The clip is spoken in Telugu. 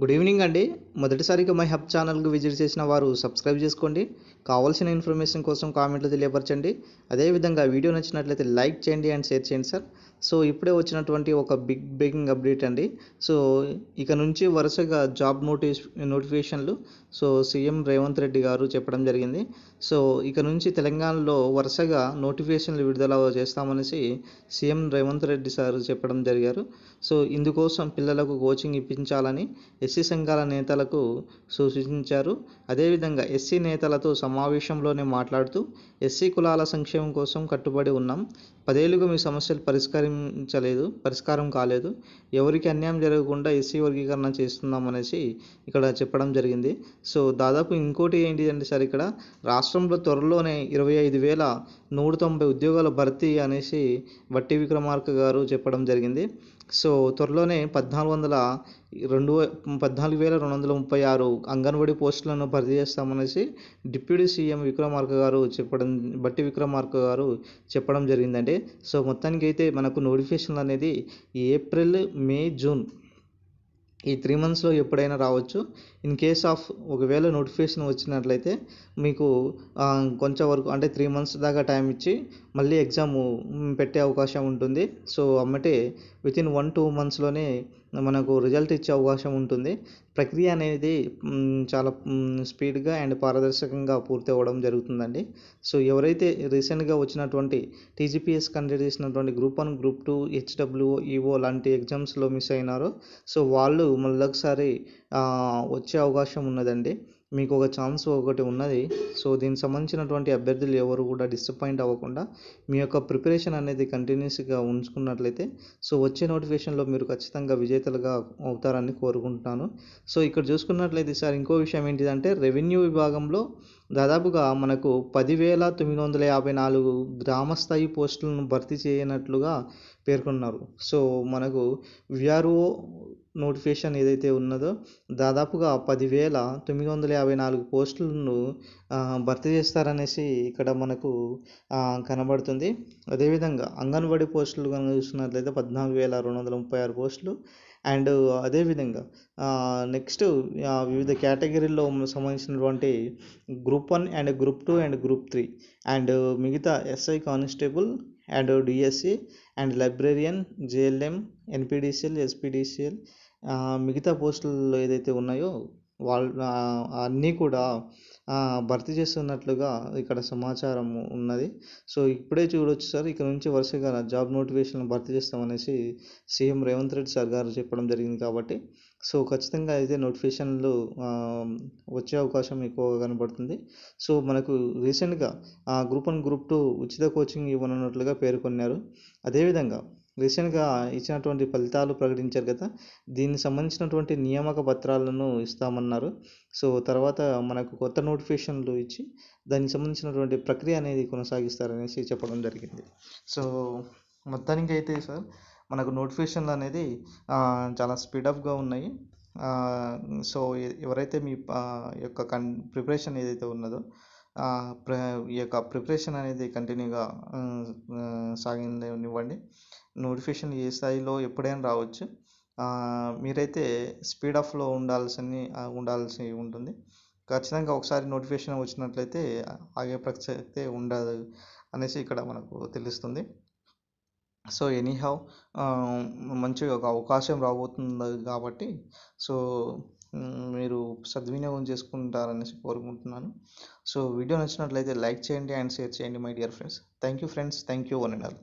గుడ్ ఈవినింగ్ అండి. మొదటిసారిగా మై హబ్ ఛానల్కి విజిట్ చేసిన వారు సబ్స్క్రైబ్ చేసుకోండి. కావాల్సిన ఇన్ఫర్మేషన్ కోసం కామెంట్లు తెలియపరచండి. అదేవిధంగా వీడియో నచ్చినట్లయితే లైక్ చేయండి అండ్ షేర్ చేయండి సార్ సో ఇప్పుడే వచ్చినటువంటి ఒక బిగ్ బ్రేకింగ్ అప్డేట్ అండి. సో ఇక నుంచి వరుసగా జాబ్ నోటీస్ నోటిఫికేషన్లు సో సీఎం రేవంత్ రెడ్డి గారు చెప్పడం జరిగింది. సో ఇక నుంచి తెలంగాణలో వరుసగా నోటిఫికేషన్లు విడుదల చేస్తామనేసి సీఎం రేవంత్ రెడ్డి సార్ చెప్పడం జరిగారు. సో ఇందుకోసం పిల్లలకు కోచింగ్ ఇప్పించాలని ఎస్సీ సంఘాల నేతలకు సూచించారు. అదేవిధంగా ఎస్సీ నేతలతో సమావేశంలోనే మాట్లాడుతూ ఎస్సీ కులాల సంక్షేమం కోసం కట్టుబడి ఉన్నాం. పదేళ్ళుగా మీ సమస్యలు పరిష్కరించలేదు పరిష్కారం కాలేదు. ఎవరికి అన్యాయం జరగకుండా ఎస్సీ వర్గీకరణ చేస్తున్నాం అనేసి ఇక్కడ చెప్పడం జరిగింది. సో దాదాపు ఇంకోటి ఏంటి అంటే సార్ ఇక్కడ? రాష్ట్రంలో త్వరలోనే ఇరవై ఐదు వేల నూట తొంభై ఉద్యోగాల భర్తీ అనేసి వట్టి విక్రమార్క గారు చెప్పడం జరిగింది. సో త్వరలోనే పద్నాలుగు వందల రెండు పద్నాలుగు వేల రెండు వందల ముప్పై ఆరు అంగన్వాడీ పోస్టులను భర్తీ చేస్తామనేసి డిప్యూటీ సీఎం విక్రమార్క గారు చెప్పడం బట్టి విక్రమార్క గారు చెప్పడం జరిగిందండి. సో మొత్తానికి అయితే మనకు నోటిఫికేషన్ అనేది ఏప్రిల్ మే జూన్ ఈ త్రీ మంత్స్లో ఎప్పుడైనా రావచ్చు. ఇన్ కేస్ ఆఫ్ ఒకవేళ నోటిఫికేషన్ వచ్చినట్లయితే మీకు కొంచెం వరకు అంటే త్రీ మంత్స్ దాకా టైం ఇచ్చి మళ్ళీ ఎగ్జామ్ పెట్టే అవకాశం ఉంటుంది. సో అమ్మటే వితిన్ వన్ టూ మంత్స్లోనే మనకు రిజల్ట్ ఇచ్చే అవకాశం ఉంటుంది. ప్రక్రియ అనేది చాలా స్పీడ్గా అండ్ పారదర్శకంగా పూర్తి అవ్వడం జరుగుతుందండి. సో ఎవరైతే రీసెంట్గా వచ్చినటువంటి టీజీపీఎస్ కండక్ట్ చేసినటువంటి group one group two HW EO లాంటి ఎగ్జామ్స్లో మిస్ అయినారో సో వాళ్ళు మళ్ళొకసారి వచ్చే అవకాశం ఉన్నదండి. మీకు ఒక ఛాన్స్ ఒకటి ఉన్నది. సో దీనికి సంబంధించినటువంటి అభ్యర్థులు ఎవరు కూడా డిసప్పాయింట్ అవ్వకుండా మీ యొక్క ప్రిపరేషన్ అనేది కంటిన్యూస్గా ఉంచుకున్నట్లయితే సో వచ్చే నోటిఫికేషన్లో మీరు ఖచ్చితంగా విజేతలుగా అవుతారని కోరుకుంటున్నాను. సో ఇక్కడ చూసుకున్నట్లయితే సార్ ఇంకో విషయం ఏంటిదంటే రెవెన్యూ విభాగంలో దాదాపుగా మనకు పదివేల తొమ్మిది వందల యాభై నాలుగు గ్రామస్థాయి పోస్టులను భర్తీ చేయనట్లుగా పేర్కొన్నారు. సో మనకు విఆర్ఓ నోటిఫికేషన్ ఏదైతే ఉన్నదో దాదాపుగా పదివేల తొమ్మిది వందల యాభై నాలుగు పోస్టులను భర్తీ చేస్తారనేసి ఇక్కడ మనకు కనబడుతుంది. అదేవిధంగా అంగన్వాడీ పోస్టులు కనుక చూసినట్లయితే పద్నాలుగు వేల రెండు వందల ముప్పై ఆరు పోస్టులు. అండ్ అదేవిధంగా నెక్స్ట్ వివిధ కేటగిరీల్లో సంబంధించినటువంటి group one and group two and group three. And మిగతా SI constable and DSC and librarian JLM NPDCL SPDCL మిగతా పోస్టులు ఏదైతే ఉన్నాయో వాళ్ళ అన్నీ కూడా భర్తీ చేస్తున్నట్లుగా ఇక్కడ సమాచారం ఉన్నది. సో ఇప్పుడే చూడొచ్చు సార్. ఇక్కడ నుంచి వరుసగా జాబ్ నోటిఫికేషన్ భర్తీ చేస్తామనేసి సీఎం రేవంత్ రెడ్డి సార్ గారు చెప్పడం జరిగింది కాబట్టి సో ఖచ్చితంగా అయితే నోటిఫికేషన్లు వచ్చే అవకాశం ఎక్కువగా కనబడుతుంది. సో మనకు రీసెంట్గా గ్రూప్ వన్ గ్రూప్ టూ ఉచిత కోచింగ్ ఇవ్వనున్నట్లుగా పేర్కొన్నారు. అదేవిధంగా రీసెంట్గా ఇచ్చినటువంటి ఫలితాలు ప్రకటించారు కదా దీనికి సంబంధించినటువంటి నియామక పత్రాలను ఇస్తామన్నారు. సో తర్వాత మనకు కొత్త నోటిఫికేషన్లు ఇచ్చి దానికి సంబంధించినటువంటి ప్రక్రియ అనేది కొనసాగిస్తారనేసి చెప్పడం జరిగింది. సో మొత్తానికి అయితే సార్ మనకు నోటిఫికేషన్లు అనేది చాలా స్పీడప్గా ఉన్నాయి. సో ఎవరైతే మీ యొక్క కన్ ప్రిపరేషన్ ఏదైతే ఉన్నదో ప్ర ఈ యొక్క ప్రిపరేషన్ అనేది కంటిన్యూగా సాగినివ్వండి నోటిఫికేషన్ ఏ స్థాయిలో ఎప్పుడైనా రావచ్చు. మీరైతే స్పీడ్ ఆఫ్లో ఉండాల్సింది ఉండాల్సి ఉంటుంది. ఖచ్చితంగా ఒకసారి నోటిఫికేషన్ వచ్చినట్లయితే ఆగే ప్రసక్తే ఉండదు అనేసి ఇక్కడ మనకు తెలుస్తుంది. సో ఎనీహౌ మంచి ఒక అవకాశం రాబోతుంది కాబట్టి సో మీరు సద్వినియోగం చేసుకుంటారనేసి కోరుకుంటున్నాను. సో వీడియో నచ్చినట్లయితే లైక్ చేయండి అండ్ షేర్ చేయండి my dear friends. Thank you friends. Thank you one and all.